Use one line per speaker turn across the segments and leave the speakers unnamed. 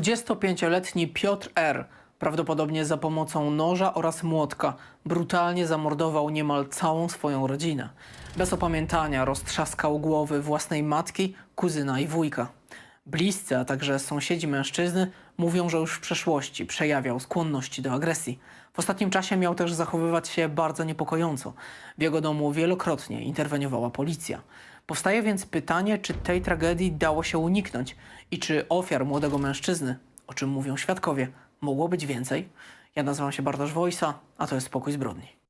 25-letni Piotr R. prawdopodobnie za pomocą noża oraz młotka brutalnie zamordował niemal całą swoją rodzinę. Bez opamiętania roztrzaskał głowy własnej matki, kuzyna i wujka. Bliscy, a także sąsiedzi mężczyzny mówią, że już w przeszłości przejawiał skłonności do agresji. W ostatnim czasie miał też zachowywać się bardzo niepokojąco. W jego domu wielokrotnie interweniowała policja. Powstaje więc pytanie, czy tej tragedii dało się uniknąć i czy ofiar młodego mężczyzny, o czym mówią świadkowie, mogło być więcej? Ja nazywam się Bartosz Wojsa, a to jest Spokój Zbrodni.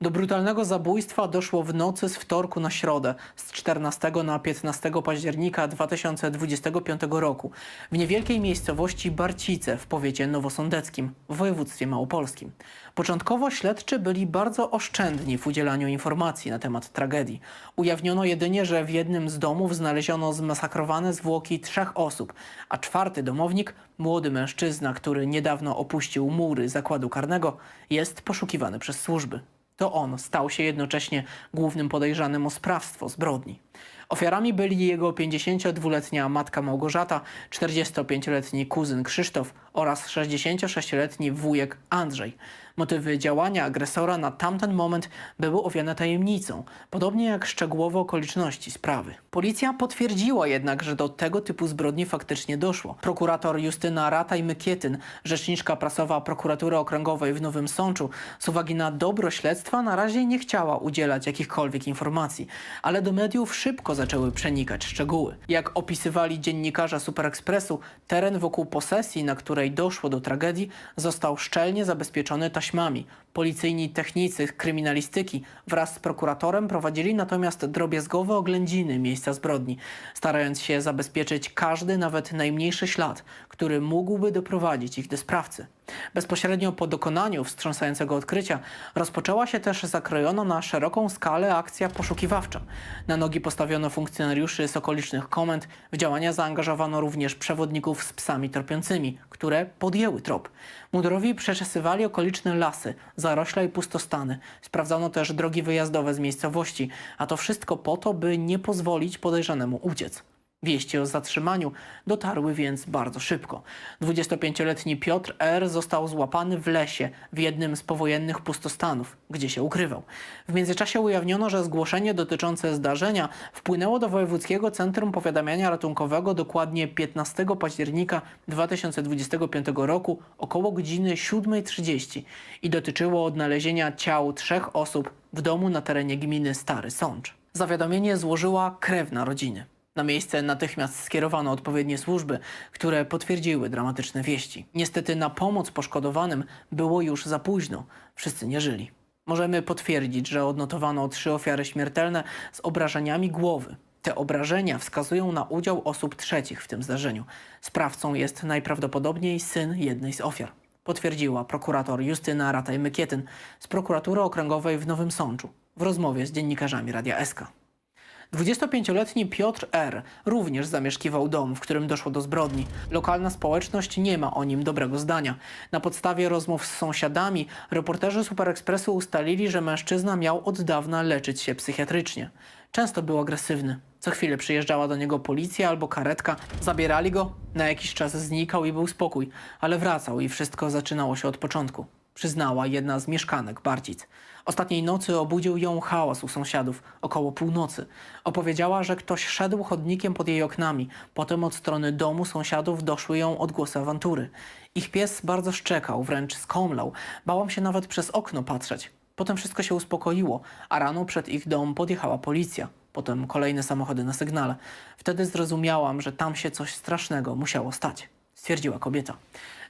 Do brutalnego zabójstwa doszło w nocy z wtorku na środę, z 14 na 15 października 2025 roku, w niewielkiej miejscowości Barcice w powiecie nowosądeckim w województwie małopolskim. Początkowo śledczy byli bardzo oszczędni w udzielaniu informacji na temat tragedii. Ujawniono jedynie, że w jednym z domów znaleziono zmasakrowane zwłoki trzech osób, a czwarty domownik, młody mężczyzna, który niedawno opuścił mury zakładu karnego, jest poszukiwany przez służby. To on stał się jednocześnie głównym podejrzanym o sprawstwo zbrodni. Ofiarami byli jego 52-letnia matka Małgorzata, 45-letni kuzyn Krzysztof oraz 66-letni wujek Andrzej. Motywy działania agresora na tamten moment były owiane tajemnicą, podobnie jak szczegółowe okoliczności sprawy. Policja potwierdziła jednak, że do tego typu zbrodni faktycznie doszło. Prokurator Justyna Rataj-Mykietyn, rzeczniczka prasowa prokuratury okręgowej w Nowym Sączu, z uwagi na dobro śledztwa na razie nie chciała udzielać jakichkolwiek informacji, ale do mediów szybko zaczęły przenikać szczegóły. Jak opisywali dziennikarze Superekspresu, teren wokół posesji, na której doszło do tragedii, został szczelnie zabezpieczony taśmami. Policyjni technicy kryminalistyki wraz z prokuratorem prowadzili natomiast drobiazgowe oględziny miejsca zbrodni, starając się zabezpieczyć każdy, nawet najmniejszy ślad, który mógłby doprowadzić ich do sprawcy. Bezpośrednio po dokonaniu wstrząsającego odkrycia rozpoczęła się też zakrojona na szeroką skalę akcja poszukiwawcza. Na nogi postawiono funkcjonariuszy z okolicznych komend, w działania zaangażowano również przewodników z psami tropiącymi, które podjęły trop. Mundurowi przeczesywali okoliczne lasy, zarośla i pustostany. Sprawdzano też drogi wyjazdowe z miejscowości, a to wszystko po to, by nie pozwolić podejrzanemu uciec. Wieści o zatrzymaniu dotarły więc bardzo szybko. 25-letni Piotr R. został złapany w lesie w jednym z powojennych pustostanów, gdzie się ukrywał. W międzyczasie ujawniono, że zgłoszenie dotyczące zdarzenia wpłynęło do Wojewódzkiego Centrum Powiadamiania Ratunkowego dokładnie 15 października 2025 roku około godziny 7.30 i dotyczyło odnalezienia ciał trzech osób w domu na terenie gminy Stary Sącz. Zawiadomienie złożyła krewna rodziny. Na miejsce natychmiast skierowano odpowiednie służby, które potwierdziły dramatyczne wieści. Niestety na pomoc poszkodowanym było już za późno. Wszyscy nie żyli. Możemy potwierdzić, że odnotowano trzy ofiary śmiertelne z obrażeniami głowy. Te obrażenia wskazują na udział osób trzecich w tym zdarzeniu. Sprawcą jest najprawdopodobniej syn jednej z ofiar. Potwierdziła prokurator Justyna Rataj-Mykietyn z prokuratury okręgowej w Nowym Sączu w rozmowie z dziennikarzami Radia SK. 25-letni Piotr R. również zamieszkiwał dom, w którym doszło do zbrodni. Lokalna społeczność nie ma o nim dobrego zdania. Na podstawie rozmów z sąsiadami reporterzy Superekspresu ustalili, że mężczyzna miał od dawna leczyć się psychiatrycznie. Często był agresywny. Co chwilę przyjeżdżała do niego policja albo karetka, zabierali go, na jakiś czas znikał i był spokój, ale wracał i wszystko zaczynało się od początku przyznała jedna z mieszkanek Barcic. Ostatniej nocy obudził ją hałas u sąsiadów, około północy. Opowiedziała, że ktoś szedł chodnikiem pod jej oknami. Potem od strony domu sąsiadów doszły ją odgłosy awantury. Ich pies bardzo szczekał, wręcz skomlał. Bałam się nawet przez okno patrzeć. Potem wszystko się uspokoiło, a rano przed ich dom podjechała policja. Potem kolejne samochody na sygnale. Wtedy zrozumiałam, że tam się coś strasznego musiało stać stwierdziła kobieta.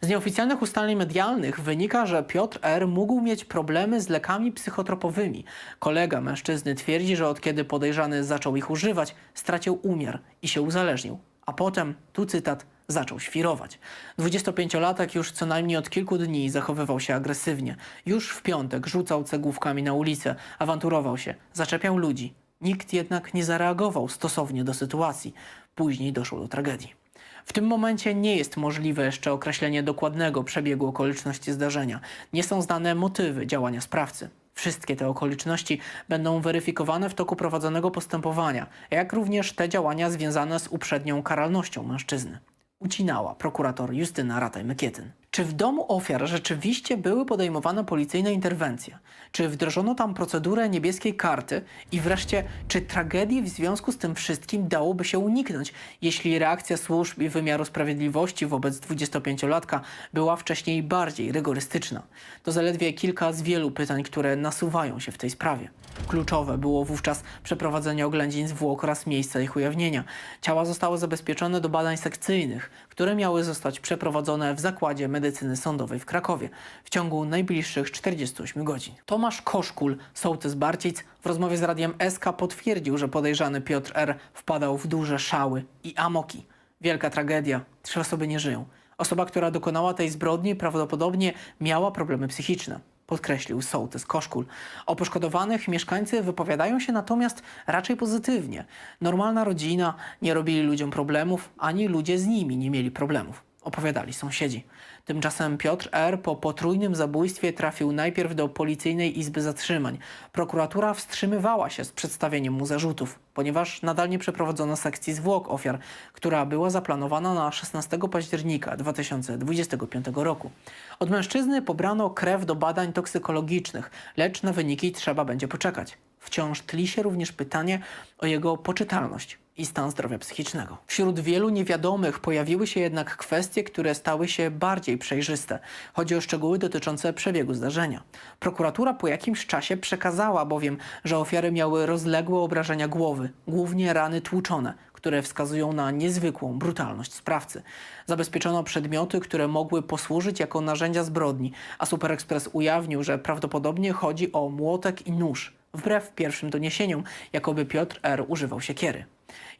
Z nieoficjalnych ustaleń medialnych wynika, że Piotr R. mógł mieć problemy z lekami psychotropowymi. Kolega mężczyzny twierdzi, że od kiedy podejrzany zaczął ich używać, stracił umiar i się uzależnił. A potem, tu cytat, zaczął świrować. 25-latek już co najmniej od kilku dni zachowywał się agresywnie. Już w piątek rzucał cegłówkami na ulicę, awanturował się, zaczepiał ludzi. Nikt jednak nie zareagował stosownie do sytuacji. Później doszło do tragedii. W tym momencie nie jest możliwe jeszcze określenie dokładnego przebiegu okoliczności zdarzenia. Nie są znane motywy działania sprawcy. Wszystkie te okoliczności będą weryfikowane w toku prowadzonego postępowania, jak również te działania związane z uprzednią karalnością mężczyzny. Ucinała prokurator Justyna Rataj-Mykietyn. Czy w domu ofiar rzeczywiście były podejmowane policyjne interwencje? Czy wdrożono tam procedurę niebieskiej karty? I wreszcie, czy tragedii w związku z tym wszystkim dałoby się uniknąć, jeśli reakcja służb i wymiaru sprawiedliwości wobec 25-latka była wcześniej bardziej rygorystyczna? To zaledwie kilka z wielu pytań, które nasuwają się w tej sprawie. Kluczowe było wówczas przeprowadzenie oględzin zwłok oraz miejsca ich ujawnienia. Ciała zostały zabezpieczone do badań sekcyjnych, które miały zostać przeprowadzone w Zakładzie Medycyny Sądowej w Krakowie w ciągu najbliższych 48 godzin. Tomasz Koszkul, sołtys Barcic, w rozmowie z Radiem SK potwierdził, że podejrzany Piotr R. wpadał w duże szały i amoki. Wielka tragedia. Trzy osoby nie żyją. Osoba, która dokonała tej zbrodni, prawdopodobnie miała problemy psychiczne podkreślił sołtys Koszkul. O poszkodowanych mieszkańcy wypowiadają się natomiast raczej pozytywnie. Normalna rodzina, nie robili ludziom problemów, ani ludzie z nimi nie mieli problemów, opowiadali sąsiedzi. Tymczasem Piotr R. po potrójnym zabójstwie trafił najpierw do policyjnej izby zatrzymań. Prokuratura wstrzymywała się z przedstawieniem mu zarzutów, ponieważ nadal nie przeprowadzono sekcji zwłok ofiar, która była zaplanowana na 16 października 2025 roku. Od mężczyzny pobrano krew do badań toksykologicznych, lecz na wyniki trzeba będzie poczekać. Wciąż tli się również pytanie o jego poczytalność i stan zdrowia psychicznego. Wśród wielu niewiadomych pojawiły się jednak kwestie, które stały się bardziej przejrzyste. Chodzi o szczegóły dotyczące przebiegu zdarzenia. Prokuratura po jakimś czasie przekazała bowiem, że ofiary miały rozległe obrażenia głowy, głównie rany tłuczone, które wskazują na niezwykłą brutalność sprawcy. Zabezpieczono przedmioty, które mogły posłużyć jako narzędzia zbrodni, a Super Express ujawnił, że prawdopodobnie chodzi o młotek i nóż, wbrew pierwszym doniesieniom, jakoby Piotr R. używał siekiery.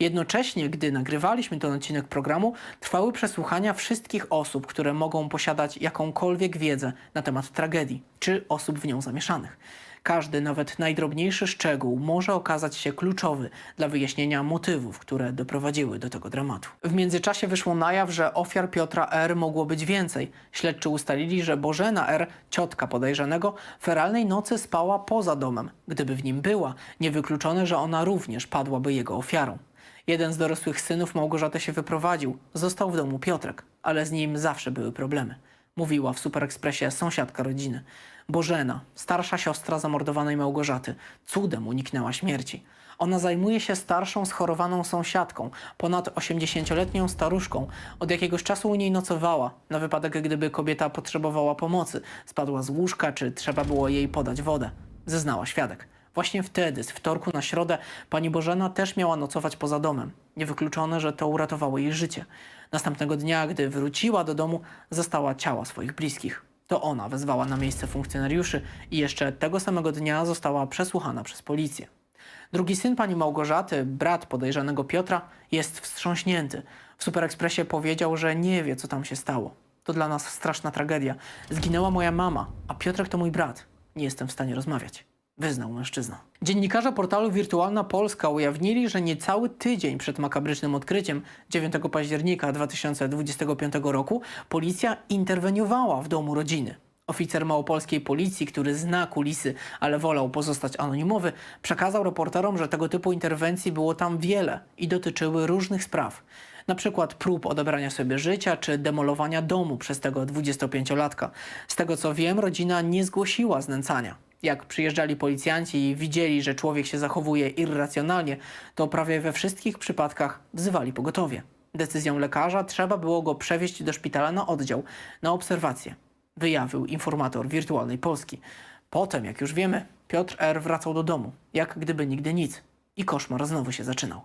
Jednocześnie, gdy nagrywaliśmy ten odcinek programu, trwały przesłuchania wszystkich osób, które mogą posiadać jakąkolwiek wiedzę na temat tragedii, czy osób w nią zamieszanych. Każdy, nawet najdrobniejszy szczegół może okazać się kluczowy dla wyjaśnienia motywów, które doprowadziły do tego dramatu. W międzyczasie wyszło na jaw, że ofiar Piotra R. mogło być więcej. Śledczy ustalili, że Bożena R., ciotka podejrzanego, feralnej nocy spała poza domem. Gdyby w nim była, niewykluczone, że ona również padłaby jego ofiarą. Jeden z dorosłych synów Małgorzaty się wyprowadził, został w domu Piotrek, ale z nim zawsze były problemy. Mówiła w Super Expressie sąsiadka rodziny. Bożena, starsza siostra zamordowanej Małgorzaty, cudem uniknęła śmierci. Ona zajmuje się starszą, schorowaną sąsiadką, ponad 80-letnią staruszką. Od jakiegoś czasu u niej nocowała, na wypadek gdyby kobieta potrzebowała pomocy, spadła z łóżka, czy trzeba było jej podać wodę. Zeznała świadek. Właśnie wtedy, z wtorku na środę, pani Bożena też miała nocować poza domem. Niewykluczone, że to uratowało jej życie. Następnego dnia, gdy wróciła do domu, zastała ciała swoich bliskich. To ona wezwała na miejsce funkcjonariuszy i jeszcze tego samego dnia została przesłuchana przez policję. Drugi syn pani Małgorzaty, brat podejrzanego Piotra, jest wstrząśnięty. W Super Expressie powiedział, że nie wie, co tam się stało. To dla nas straszna tragedia. Zginęła moja mama, a Piotrek to mój brat. Nie jestem w stanie rozmawiać. Wyznał mężczyzna. Dziennikarze portalu Wirtualna Polska ujawnili, że niecały tydzień przed makabrycznym odkryciem 9 października 2025 roku policja interweniowała w domu rodziny. Oficer małopolskiej policji, który zna kulisy, ale wolał pozostać anonimowy, przekazał reporterom, że tego typu interwencji było tam wiele i dotyczyły różnych spraw. Na przykład prób odebrania sobie życia czy demolowania domu przez tego 25-latka. Z tego co wiem, rodzina nie zgłosiła znęcania. Jak przyjeżdżali policjanci i widzieli, że człowiek się zachowuje irracjonalnie, to prawie we wszystkich przypadkach wzywali pogotowie. Decyzją lekarza trzeba było go przewieźć do szpitala na oddział, na obserwację. Wyjawił informator Wirtualnej Polski. Potem, jak już wiemy, Piotr R. wracał do domu, jak gdyby nigdy nic. I koszmar znowu się zaczynał.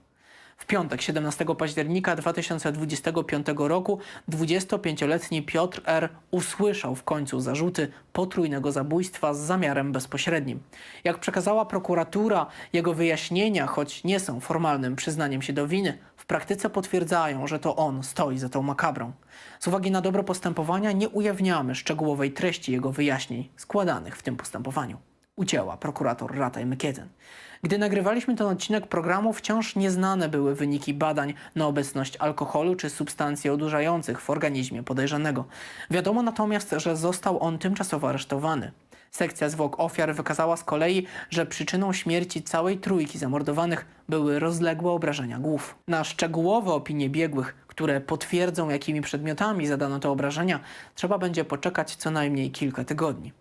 W piątek 17 października 2025 roku 25-letni Piotr R. usłyszał w końcu zarzuty potrójnego zabójstwa z zamiarem bezpośrednim. Jak przekazała prokuratura, jego wyjaśnienia, choć nie są formalnym przyznaniem się do winy, w praktyce potwierdzają, że to on stoi za tą makabrą. Z uwagi na dobro postępowania nie ujawniamy szczegółowej treści jego wyjaśnień składanych w tym postępowaniu. Ucięła prokurator Rataj Mykieten. Gdy nagrywaliśmy ten odcinek programu, wciąż nieznane były wyniki badań na obecność alkoholu czy substancji odurzających w organizmie podejrzanego. Wiadomo natomiast, że został on tymczasowo aresztowany. Sekcja zwłok ofiar wykazała z kolei, że przyczyną śmierci całej trójki zamordowanych były rozległe obrażenia głów. Na szczegółowe opinie biegłych, które potwierdzą, jakimi przedmiotami zadano te obrażenia, trzeba będzie poczekać co najmniej kilka tygodni.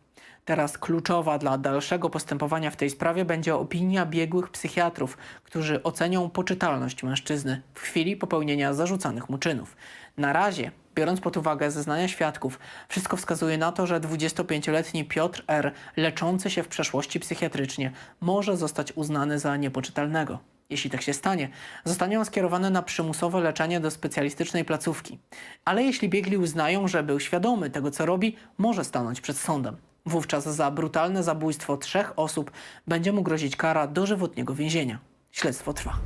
Teraz kluczowa dla dalszego postępowania w tej sprawie będzie opinia biegłych psychiatrów, którzy ocenią poczytalność mężczyzny w chwili popełnienia zarzucanych mu czynów. Na razie, biorąc pod uwagę zeznania świadków, wszystko wskazuje na to, że 25-letni Piotr R., leczący się w przeszłości psychiatrycznie, może zostać uznany za niepoczytalnego. Jeśli tak się stanie, zostanie on skierowany na przymusowe leczenie do specjalistycznej placówki. Ale jeśli biegli uznają, że był świadomy tego, co robi, może stanąć przed sądem. Wówczas za brutalne zabójstwo trzech osób będzie mu grozić kara dożywotniego więzienia. Śledztwo trwa.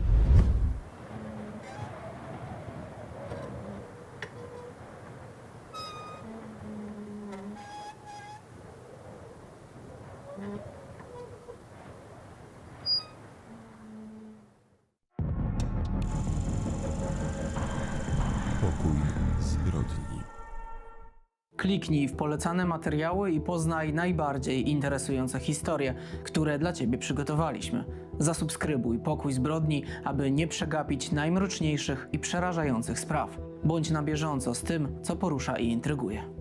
Kliknij w polecane materiały i poznaj najbardziej interesujące historie, które dla Ciebie przygotowaliśmy. Zasubskrybuj Pokój Zbrodni, aby nie przegapić najmroczniejszych i przerażających spraw. Bądź na bieżąco z tym, co porusza i intryguje.